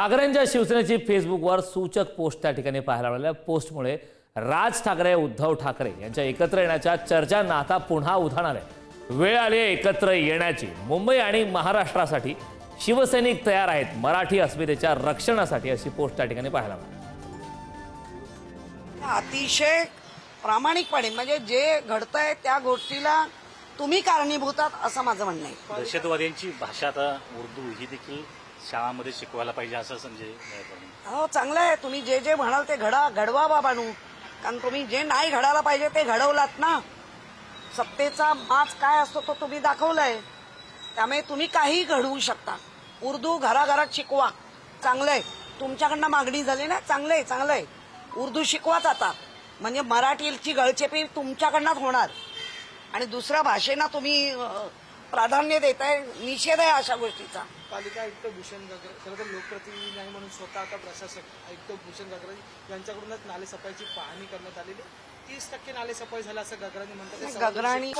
ठाकरेंच्या शिवसेनेची फेसबुकवर सूचक पोस्ट त्या ठिकाणी पाहायला मिळाल्या. पोस्टमुळे राज ठाकरे उद्धव ठाकरे यांच्या एकत्र येण्याच्या चर्चांना आता पुन्हा उधाण आले वेळ आली आहे एकत्र येण्याची. मुंबई आणि महाराष्ट्रासाठी शिवसैनिक तयार आहेत. मराठी अस्मितेच्या रक्षणासाठी अशी पोस्ट त्या ठिकाणी पाहायला मिळाली. अतिशय प्रामाणिकपणे म्हणजे जे घडतंय त्या गोष्टीला तुम्ही कारणीभूत आहात असं माझं म्हणणं आहे. दहशतवाद्यांची भाषा आता उर्दू ही देखील शाळामध्ये शिकवायला पाहिजे असं संजय हो चांगलं आहे. तुम्ही जे जे म्हणाल ते घडा घडवा बाबानू. कारण तुम्ही जे नाही घडायला पाहिजे ते घडवलात ना. सत्तेचा माच काय असतो तो तुम्ही दाखवलाय. त्यामुळे तुम्ही काही घडवू शकता. उर्दू घराघरात शिकवा. चांगलं आहे. तुमच्याकडनं मागणी झाली ना? चांगलं आहे चांगलं आहे. उर्दू शिकवाच आता. म्हणजे मराठीची गळचेपी तुमच्याकडनंच होणार. आणि दुसऱ्या भाषेना तुम्ही प्राधान्य देताय निषेध आहे अशा गोष्टीचा. पालिका आयुक्त भूषण गगरे खरं तर लोकप्रतिनिधी नाही म्हणून स्वतः आता प्रशासक आयुक्त भूषण गगरे यांच्याकडूनच नाले सफाईची पाहणी करण्यात आलेली तीस टक्के नाले सफाई झालं असं गगरांनी म्हणतात. ते गगराणी